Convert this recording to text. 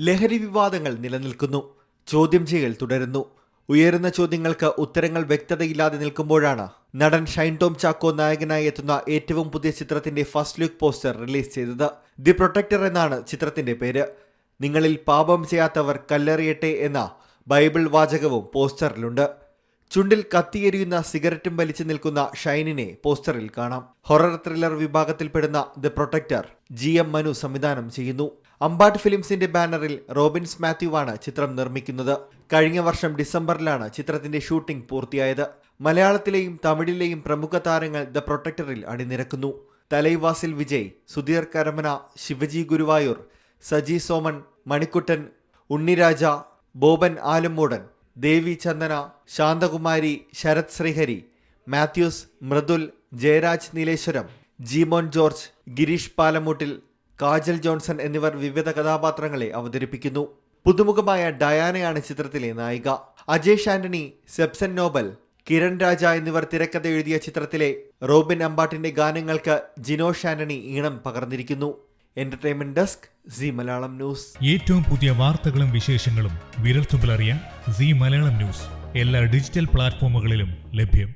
ലഹരി വിവാദങ്ങൾ നിലനിൽക്കുന്നു. ചോദ്യം ചെയ്യൽ തുടരുന്നു. ഉയരുന്ന ചോദ്യങ്ങൾക്ക് ഉത്തരങ്ങൾ വ്യക്തതയില്ലാതെ നിൽക്കുമ്പോഴാണ് നടൻ ഷൈൻ ടോം ചാക്കോ നായകനായി എത്തുന്ന ഏറ്റവും പുതിയ ചിത്രത്തിന്റെ ഫസ്റ്റ് ലുക്ക് പോസ്റ്റർ റിലീസ് ചെയ്തത്. ദി പ്രൊട്ടക്ടർ എന്നാണ് ചിത്രത്തിന്റെ പേര്. നിങ്ങളിൽ പാപം ചെയ്യാത്തവർ കല്ലെറിയട്ടെ എന്ന ബൈബിൾ വാചകവും പോസ്റ്ററിലുണ്ട്. ചുണ്ടിൽ കത്തിയെരിയുന്ന സിഗരറ്റും വലിച്ചു നിൽക്കുന്ന ഷൈനിനെ പോസ്റ്ററിൽ കാണാം. ഹൊറർ ത്രില്ലർ വിഭാഗത്തിൽപ്പെടുന്ന the protector G M Manu സംവിധാനം ചെയ്യുന്നു. അമ്പാട്ട് ഫിലിംസിന്റെ ബാനറിൽ റോബിൻസ് മാത്യുവാണ് ചിത്രം നിർമ്മിക്കുന്നത്. കഴിഞ്ഞ വർഷം ഡിസംബറിലാണ് ചിത്രത്തിന്റെ ഷൂട്ടിംഗ് പൂർത്തിയായത്. മലയാളത്തിലെയും തമിഴിലെയും പ്രമുഖ താരങ്ങൾ ദ പ്രൊട്ടക്ടറിൽ അണിനിരക്കുന്നു. തലൈവാസിൽ വിജയ് സുധീർ കരമന ശിവജി ഗുരുവായൂർ സജി സോമൻ മണിക്കുട്ടൻ ഉണ്ണിരാജ ബോബൻ ആലമ്മൂടൻ ദേവി ചന്ദന ശാന്തകുമാരി ശരത് ശ്രീഹരി മാത്യൂസ് മൃദുൽ ജയരാജ് നീലേശ്വരം ജീമോൻ ജോർജ് ഗിരീഷ് പാലമൂട്ടിൽ കാജൽ ജോൺസൺ എന്നിവർ വിവിധ കഥാപാത്രങ്ങളെ അവതരിപ്പിക്കുന്നു. പുതുമുഖമായ ഡയാനയാണ് ചിത്രത്തിലെ നായിക. അജേഷ് ആന്റണി സെപ്സൻ നോബൽ കിരൺ രാജ എന്നിവർ തിരക്കഥ എഴുതിയ ചിത്രത്തിലെ റോബിൻ അമ്പാട്ടിന്റെ ഗാനങ്ങൾക്ക് ജിനോഷ് ആന്റണി ഈണം പകർന്നിരിക്കുന്നു. Entertainment desk Zee Malayalam news ഏറ്റവും പുതിയ വാർത്തകളും വിശേഷങ്ങളും വിരൽത്തുമ്പിലറിയാൻ സി മലയാളം ന്യൂസ് എല്ലാ ഡിജിറ്റൽ പ്ലാറ്റ്ഫോമുകളിലും ലഭ്യം.